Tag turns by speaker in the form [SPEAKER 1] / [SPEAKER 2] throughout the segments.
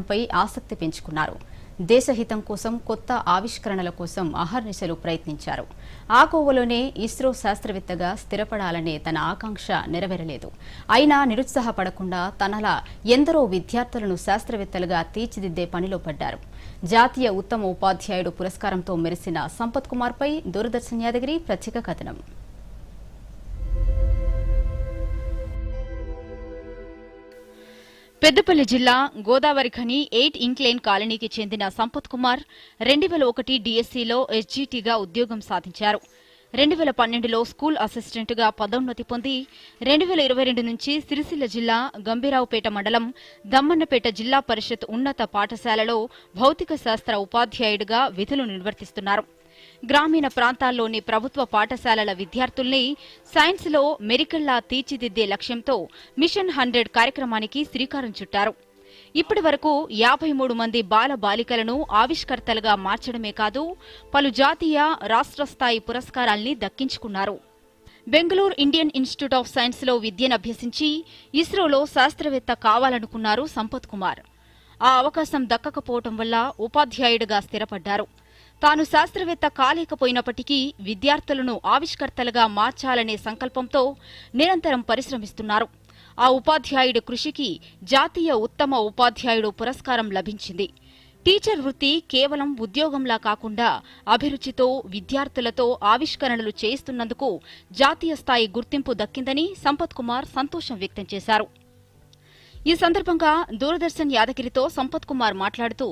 [SPEAKER 1] పై ఆసక్తి పెంచుకున్నారు. దేశహితం కోసం కొత్త ఆవిష్కరణల కోసం అహర్నిశలు ప్రయత్నించారు. ఆ కోవలోనే ఇస్రో శాస్త్రవేత్తగా స్థిరపడాలనే తన ఆకాంక్ష నెరవేరలేదు. అయినా నిరుత్సాహపడకుండా తనలా ఎందరో విద్యార్థులను శాస్త్రవేత్తలుగా తీర్చిదిద్దే పనిలో పడ్డారు. జాతీయ ఉత్తమ ఉపాధ్యాయుడు పురస్కారంతో మెరిసిన సంపత్ కుమార్పై దూరదర్శన్ యాదగిరి ప్రత్యేక కథనం. పెద్దపల్లి జిల్లా గోదావరి ఖని ఎయిట్ ఇంక్లైన్ కాలనీకి చెందిన సంపత్ కుమార్ రెండు వేల ఒకటి డిఎస్సీలో ఎస్జీటీగా ఉద్యోగం సాధించారు. రెండు వేల పన్నెండులో స్కూల్ అసిస్టెంట్గా పదోన్నతి పొంది రెండు వేల ఇరవై రెండు నుంచి సిరిసిల్ల జిల్లా గంభీరావుపేట మండలం దమ్మన్నపేట జిల్లా పరిషత్ ఉన్నత పాఠశాలలో భౌతిక శాస్త్ర ఉపాధ్యాయుడిగా విధులు నిర్వర్తిస్తున్నారు. గ్రామీణ ప్రాంతాల్లోని ప్రభుత్వ పాఠశాలల విద్యార్థుల్ని సైన్స్లో మెరికల్లా తీర్చిదిద్దే లక్ష్యంతో మిషన్ హండ్రెడ్ కార్యక్రమానికి శ్రీకారం చుట్టారు. ఇప్పటి వరకు యాభై మూడు మంది బాల బాలికలను ఆవిష్కర్తలుగా మార్చడమే కాదు పలు జాతీయ రాష్ట్ర స్థాయి పురస్కారాల్ని దక్కించుకున్నారు. బెంగళూరు ఇండియన్ ఇన్స్టిట్యూట్ ఆఫ్ సైన్స్లో విద్యనభ్యసించి ఇస్రోలో శాస్త్రవేత్త కావాలనుకున్నారు సంపత్ కుమార్. ఆ అవకాశం దక్కకపోవటం వల్ల ఉపాధ్యాయుడిగా స్థిరపడ్డారు. తాను శాస్త్రవేత్త కాలేకపోయినప్పటికీ విద్యార్థులను ఆవిష్కర్తలుగా మార్చాలనే సంకల్పంతో నిరంతరం పరిశ్రమిస్తున్నారు. ఆ ఉపాధ్యాయుడి కృషికి జాతీయ ఉత్తమ ఉపాధ్యాయుడు పురస్కారం లభించింది. టీచర్ వృత్తి కేవలం ఉద్యోగంలా కాకుండా అభిరుచితో విద్యార్థులతో ఆవిష్కరణలు చేయిస్తున్నందుకు జాతీయ స్థాయి గుర్తింపు దక్కిందని సంపత్ కుమార్ సంతోషం వ్యక్తం చేశారు. ఈ సందర్భంగా దూరదర్శన్ యాదగిరితో సంపత్ కుమార్ మాట్లాడుతూ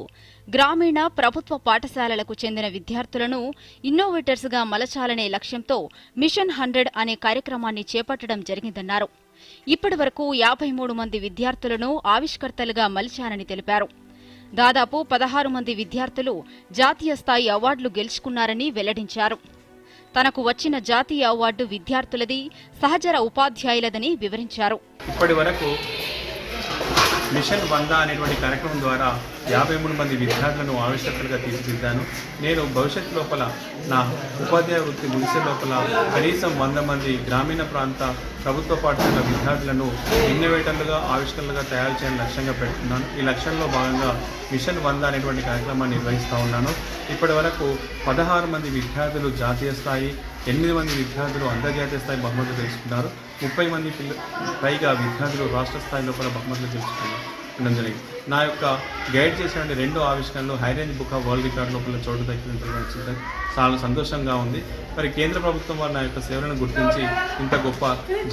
[SPEAKER 1] గ్రామీణ ప్రభుత్వ పాఠశాలలకు చెందిన విద్యార్థులను ఇన్నోవేటర్స్గా మలచాలనే లక్ష్యంతో మిషన్ హండ్రెడ్ అనే కార్యక్రమాన్ని చేపట్టడం జరిగిందన్నారు. ఇప్పటి వరకు యాభై మూడు మంది విద్యార్థులను ఆవిష్కర్తలుగా మలిచారని తెలిపారు. దాదాపు పదహారు మంది విద్యార్థులు జాతీయ స్థాయి అవార్డులు గెలుచుకున్నారని వెల్లడించారు. తనకు వచ్చిన జాతీయ అవార్డు విద్యార్థులది సహచర ఉపాధ్యాయులదని వివరించారు.
[SPEAKER 2] ఇప్పటి వరకు మిషన్ వంద అనేటువంటి కార్యక్రమం ద్వారా యాభై మూడు మంది విద్యార్థులను ఆవిష్కర్తలుగా తీర్చిదిద్దాను. నేను భవిష్యత్ లోపల నా ఉపాధ్యాయ వృత్తి ముగిసే లోపల కనీసం వంద మంది గ్రామీణ ప్రాంత ప్రభుత్వ పాఠశాల విద్యార్థులను ఇన్నోవేటర్లుగా ఆవిష్కరణలుగా తయారు చేయని లక్ష్యంగా పెడుతున్నాను. ఈ లక్ష్యంలో భాగంగా మిషన్ వంద అనేటువంటి కార్యక్రమాన్ని నిర్వహిస్తూ ఉన్నాను. ఇప్పటి వరకు పదహారు మంది విద్యార్థులు జాతీయ స్థాయి ఎనిమిది మంది విద్యార్థులు అంతర్జాతీయ స్థాయి బహుమతులు తెలుసుకున్నారు. ముప్పై మంది పిల్ల పైగా విద్యార్థులు రాష్ట్ర స్థాయిలో కూడా బహుమతులు తెలుసుకున్నారు ఉండడం జరిగింది నా యొక్క గైడ్ చేసినటువంటి రెండు ఆవిష్కరణలు high range book of world record లోపల చోటు దక్కినటువంటి చాలా సంతోషంగా ఉంది. మరి కేంద్ర ప్రభుత్వం వారు నా యొక్క సేవలను గుర్తించి ఇంత గొప్ప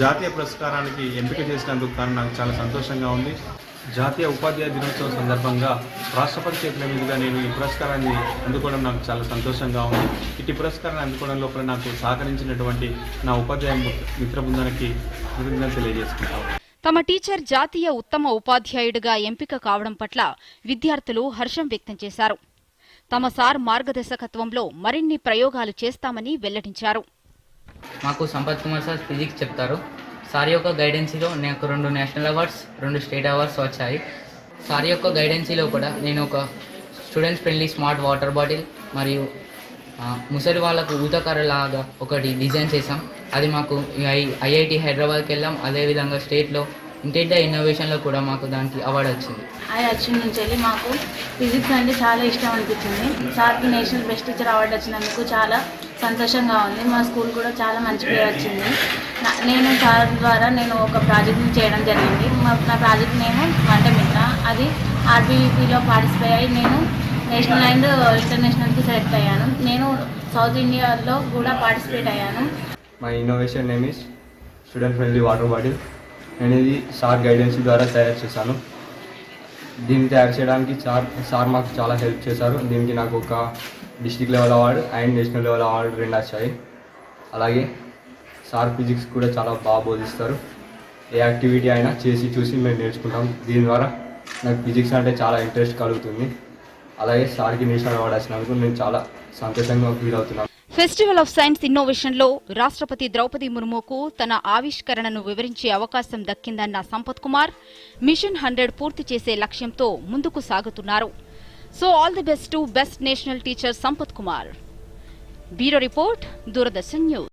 [SPEAKER 2] జాతీయ పురస్కారానికి ఎంపిక చేసినందుకు కానీ నాకు చాలా సంతోషంగా ఉంది. జాతీయ ఉపాధ్యాయ దినోత్సవం సందర్భంగా రాష్ట్రపతి చేతుల మీదుగా నేను ఈ పురస్కారాన్ని అందుకోవడం నాకు చాలా సంతోషంగా ఉంది. ఇటు పురస్కారాన్ని అందుకోవడం లోపల నాకు సహకరించినటువంటి నా ఉపాధ్యాయ మిత్ర బృందానికి కృతజ్ఞతలు తెలియజేసుకుంటాను.
[SPEAKER 1] తమ టీచర్ జాతీయ ఉత్తమ ఉపాధ్యాయుడిగా ఎంపిక కావడం పట్ల విద్యార్థులు హర్షం వ్యక్తం చేశారు. తమ సార్ మార్గదర్శకత్వంలో మరిన్ని ప్రయోగాలు చేస్తామని వెల్లడించారు.
[SPEAKER 3] మాకు సంపత్ కుమార్ సార్ ఫిజిక్స్ చెప్తారు. సార్ యొక్క గైడెన్సీలో నాకు రెండు నేషనల్ అవార్డ్స్ రెండు స్టేట్ అవార్డ్స్ వచ్చాయి. సార్ యొక్క గైడెన్సీలో కూడా నేను ఒక students friendly smart water bottle మరియు ముసలి వాళ్ళకు ఊతకరలాగా ఒకటి డిజైన్ చేసాం అది మాకు ఐ ఐఐటి హైదరాబాద్కి వెళ్ళాం. అదేవిధంగా స్టేట్లో ఇంటెడ్డా ఇన్నోవేషన్లో కూడా మాకు దానికి అవార్డు వచ్చింది.
[SPEAKER 4] అది వచ్చిన నుంచి వెళ్ళి మాకు ఫిజిక్స్ అంటే చాలా ఇష్టం అనిపించింది. సార్కి నేషనల్ బెస్ట్ టీచర్ అవార్డు వచ్చినందుకు చాలా సంతోషంగా ఉంది. మా స్కూల్ కూడా చాలా మంచి పేరు వచ్చింది. నేను సార్ ద్వారా నేను ఒక ప్రాజెక్ట్ని చేయడం జరిగింది. మా నా ప్రాజెక్ట్ నేమ్ వంట మిత్ర అది ఆర్బీవీపీలో పార్టిసిపేట్ అయ్యి నేను నేషనల్ అండ్ ఇంటర్నేషనల్కి సెలెక్ట్ అయ్యాను. నేను సౌత్ ఇండియాలో కూడా పార్టిసిపేట్ అయ్యాను.
[SPEAKER 5] My innovation name is student friendly water bottle అనేది సార్ గైడెన్స్ ద్వారా తయారు చేశాను. దీన్ని తయారు చేయడానికి సార్ సార్ మాకు చాలా హెల్ప్ చేశారు. దీనికి నాకు ఒక district level award and national level award రెండు వచ్చాయి. అలాగే సార్ ఫిజిక్స్ కూడా చాలా బాగా బోధిస్తారు. ఏ యాక్టివిటీ అయినా చేసి చూసి మేము నేర్చుకుంటాం. దీని ద్వారా నాకు ఫిజిక్స్ అంటే చాలా ఇంట్రెస్ట్ కలుగుతుంది. అలాగే సార్కి నేషనల్ అవార్డు వచ్చినందుకు నేను చాలా సంతోషంగా ఫీల్ అవుతున్నాను
[SPEAKER 1] ఫెస్టివల్ ఆఫ్ సైన్స్ ఇన్నోవేషన్లో రాష్ట్రపతి ద్రౌపది ముర్ముకు తన ఆవిష్కరణను వివరించే అవకాశం దక్కిందన్న సంపత్ కుమార్ మిషన్ హండ్రెడ్ పూర్తి చేసే లక్ష్యంతో ముందుకు సాగుతున్నారు. So all the best to best national teacher Sampath Kumar. Bureau report Doordarshan news.